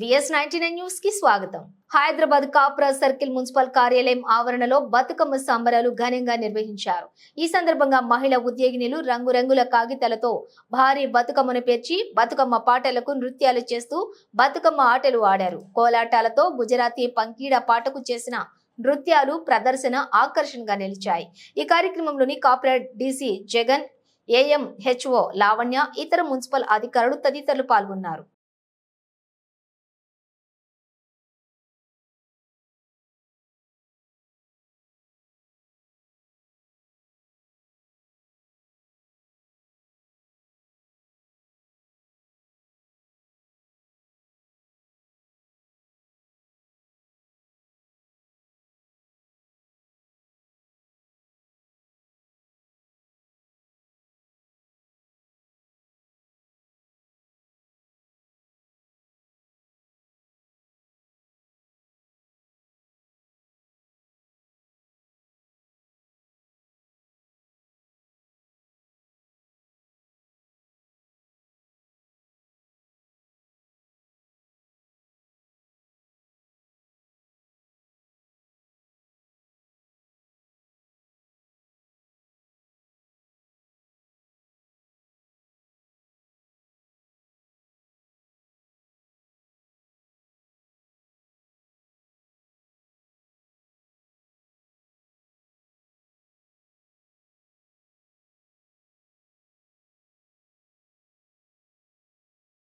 VS ninety nine న్యూస్కి స్వాగతం. Hyderabad Kapra circle municipal కార్యాలయం ఆవరణలో బతుకమ్మ సంబరాలు ఘనంగా నిర్వహించారు. ఈ సందర్భంగా మహిళా ఉద్యోగినులు రంగురంగుల కాగితాలతో భారీ బతుకమ్మను పేర్చి బతుకమ్మ పాటలకు నృత్యాలు చేస్తూ బతుకమ్మ ఆటలు ఆడారు. కోలాటాలతో గుజరాతీ పంకీడ పాటకు చేసిన నృత్యాలు ప్రదర్శన ఆకర్షణగా నిలిచాయి. ఈ కార్యక్రమంలోని corporate DC Jagan AM HO Lavanya ఇతర మున్సిపల్ అధికారులు తదితరులు పాల్గొన్నారు.